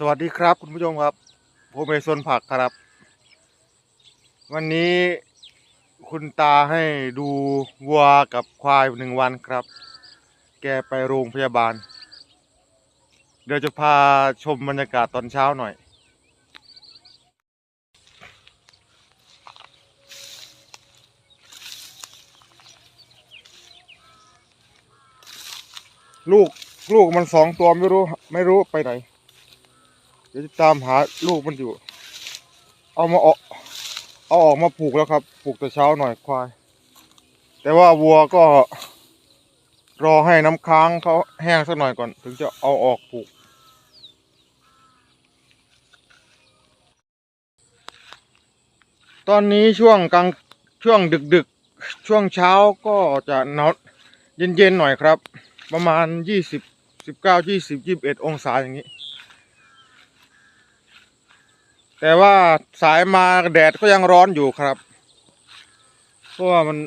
สวัสดีครับคุณผู้ชมครับผมเอซนผักครับ วันนี้คุณตาให้ดูวัวกับควายหนึ่งวันครับ แกไปโรงพยาบาล เดี๋ยวจะพาชมบรรยากาศตอนเช้าหน่อย ลูกลูกมันสองตัวไม่รู้ ไม่รู้ไปไหน ดี๋ยวจะตามหาลูกมันอยู่ เอามาออกเอาออกมาผูกแล้วครับผูกแต่เช้าหน่อยควาย แต่ว่าวัวก็ รอให้น้ำค้างเขาแห้งสักหน่อยก่อน ถึงจะเอาออกผูก ตอนนี้ช่วงกลางช่วงดึกดึกช่วงเช้าก็จะหนาวเย็นๆหน่อยครับ ประมาณยี่สิบสิบเก้ายี่สิบยี่สิบเอ็ดองศาอย่างนี้ แต่ว่าสายมาแดดก็ยังร้อนอยู่ครับ เพราะว่ามัน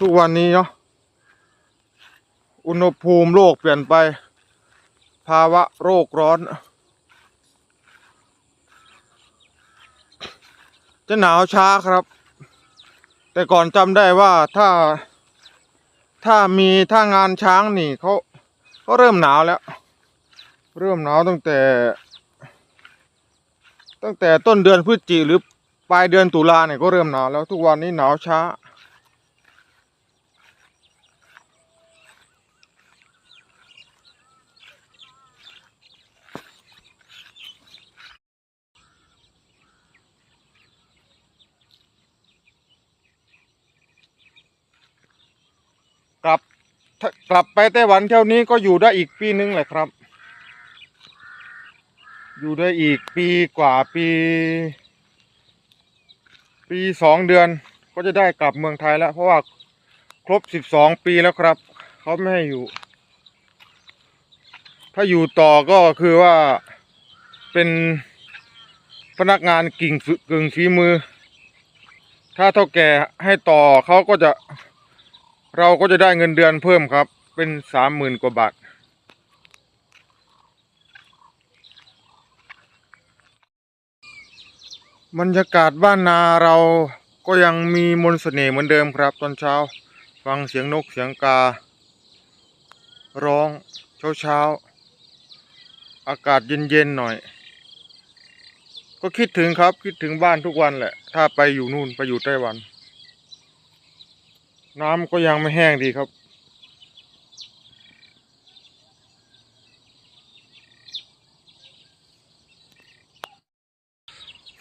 ทุกวันนี้เนาะ อุณหภูมิโลกเปลี่ยนไป ภาวะโรคร้อน จะหนาวช้าครับ แต่ก่อนจำได้ว่าถ้า ถ้ามีถ้างานช้างนี่เขาเขาเริ่มหนาวแล้ว เริ่มหนาวตั้งแต่ ตั้งแต่ต้นเดือนพฤศจิหรือปลายเดือนตุลาเนี่ยก็เริ่มหนาวแล้วทุกวันนี้หนาวช้า กลับกลับไปไต้หวันเที่ยวนี้ก็อยู่ได้อีกปีนึงแหละครับ อยู่ได้อีกปีกว่าปี ปีสองเดือนก็จะได้กลับเมืองไทยแล้ว เพราะว่าครบสิบสองปีแล้วครับ เขาไม่ให้อยู่ ถ้าอยู่ต่อก็คือว่าเป็นพนักงานกิ่งกึ่งฝีมือ ถ้าเท่าแก่ให้ต่อเขาก็จะ เราก็จะได้เงินเดือนเพิ่มครับ เป็นสามหมื่นกว่าบาท บรรยากาศบ้านนาเราก็ยังมีมนต์เสน่ห์เหมือนเดิมครับ ตอนเช้า ฟังเสียงนกเสียงกา ร้องเช้าเช้า อากาศเย็นๆหน่อย ก็คิดถึงครับคิดถึงบ้านทุกวันแหละ ถ้าไปอยู่นู่นไปอยู่ไต้หวัน น้ำก็ยังไม่แห้งดีครับ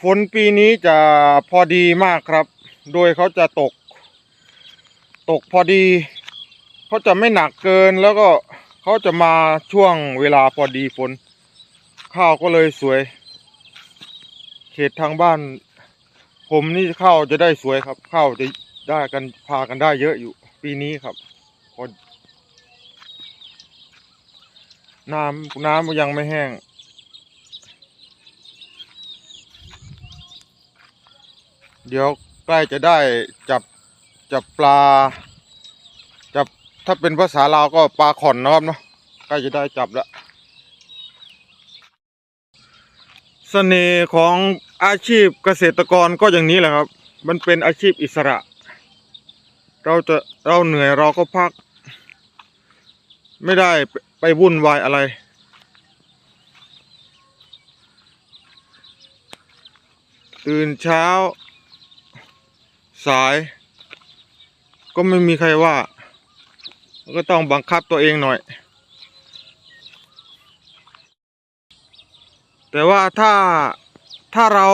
ฝนปีนี้จะพอดีมากครับ โดยเขาจะตก ตกพอดีเขาจะไม่หนักเกินแล้วก็เขาจะมาช่วงเวลาพอดีฝน ข้าวก็เลยสวย เขตทางบ้าน ผมนี่ข้าวจะได้สวยครับ ข้าวจะได้กันพากันได้เยอะอยู่ ปีนี้ครับพอน้ำน้ำยังไม่แห้ง เดี๋ยวใกล้จะได้จับจับปลา จับถ้าเป็นภาษาลาวก็ปลาขอนนะครับเนาะใกล้จะได้จับแล้วเสน่ห์ของอาชีพเกษตรกรก็อย่างนี้แหละครับ มันเป็นอาชีพอิสระ เราจะเราเหนื่อยเราก็พัก ไม่ได้ไปวุ่นวายอะไร ตื่นเช้า สาย ก็ไม่มีใครว่า ก็ต้องบังคับตัวเองหน่อย แต่ว่าถ้าถ้าเรา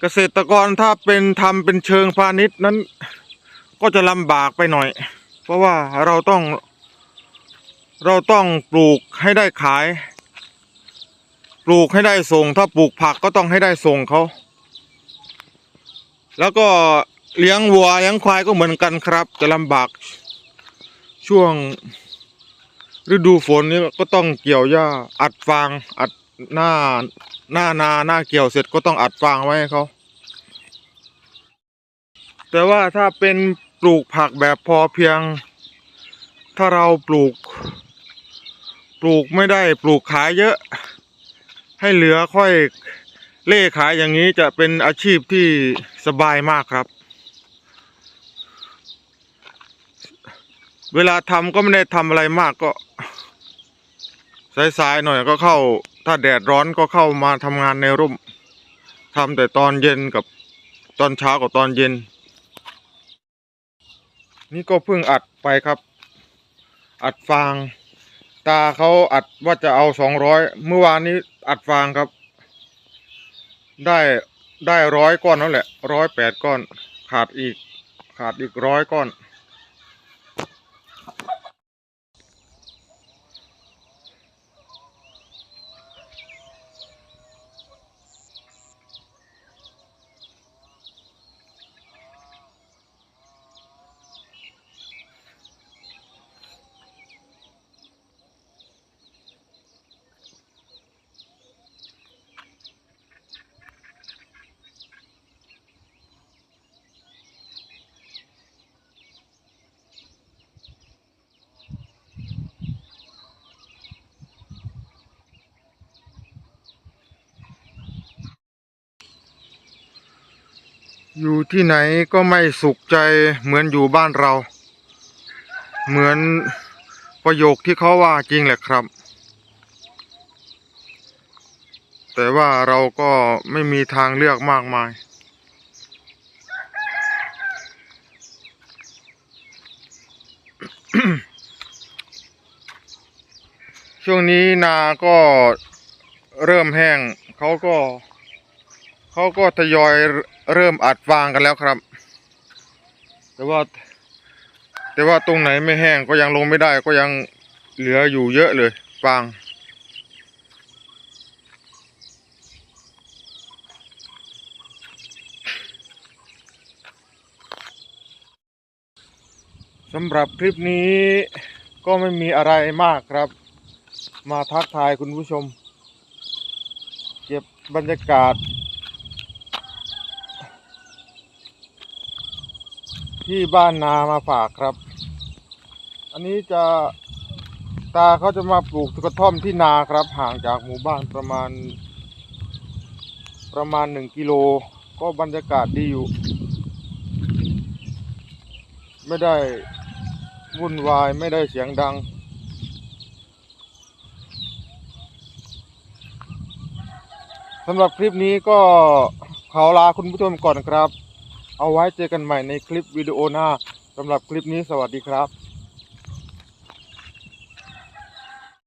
เกษตรกรถ้าเป็นทำเป็นเชิงพาณิชย์นั้น ก็จะลำบากไปหน่อย เพราะว่าเราต้อง เราต้องปลูกให้ได้ขาย ปลูกให้ได้ส่ง ถ้าปลูกผักก็ต้องให้ได้ส่งเขา แล้วก็เลี้ยงวัวเลี้ยงควายก็เหมือนกันครับ จะลำบากช่วงฤดูฝนนี่ก็ต้องเกี่ยวหญ้าอัดฟางอัดหน้าหน้านาหน้าเกี่ยวเสร็จก็ต้องอัดฟางไว้ให้เขาแต่ว่าถ้าเป็นปลูกผักแบบพอเพียง ถ้าเราปลูก ปลูกไม่ได้ปลูกขายเยอะ ให้เหลือค่อย เล่ขายอย่างนี้จะเป็นอาชีพที่สบายมากครับ เวลาทำก็ไม่ได้ทำอะไรมากก็สายๆหน่อยก็เข้า ถ้าแดดร้อนก็เข้ามาทำงานในร่มทำแต่ตอนเย็นกับตอนเช้ากับตอนเย็น นี่ก็เพิ่งอัดไปครับ อัดฟาง ตาเขาอัดว่าจะเอาสองร้อยเมื่อวานนี้อัดฟางครับ ได้ได้ร้อยก้อนนั่นแหละร้อยแปดก้อน ขาดอีกขาดอีกร้อยก้อน อยู่ที่ไหนก็ไม่สุขใจเหมือนอยู่บ้านเรา เหมือนประโยคที่เขาว่าจริงแหละครับ แต่ว่าเราก็ไม่มีทางเลือกมากมาย ช่วงนี้นาก็เริ่มแห้งเขาก็เขาก็ทยอย เริ่มอัดฟางกันแล้วครับ แต่ว่า แต่ว่าตรงไหนไม่แห้งก็ยังลงไม่ได้ก็ยังเหลืออยู่เยอะเลยฟางสำหรับคลิปนี้ก็ไม่มีอะไรมากครับ มาทักทายคุณผู้ชม เก็บบรรยากาศ ที่บ้านนามาฝากครับ อันนี้จะตาเขาจะมาปลูกกระท่อมที่นาครับ ห่างจากหมู่บ้านประมาณ ประมาณหนึ่งกิโล ก็บรรยากาศดีอยู่ ไม่ได้วุ่นวายไม่ได้เสียงดัง สำหรับคลิปนี้ก็ขอลาคุณผู้ชมก่อนครับ เอาไว้เจอกันใหม่ในคลิปวิดีโอหน้าสำหรับคลิปนี้สวัสดีครับ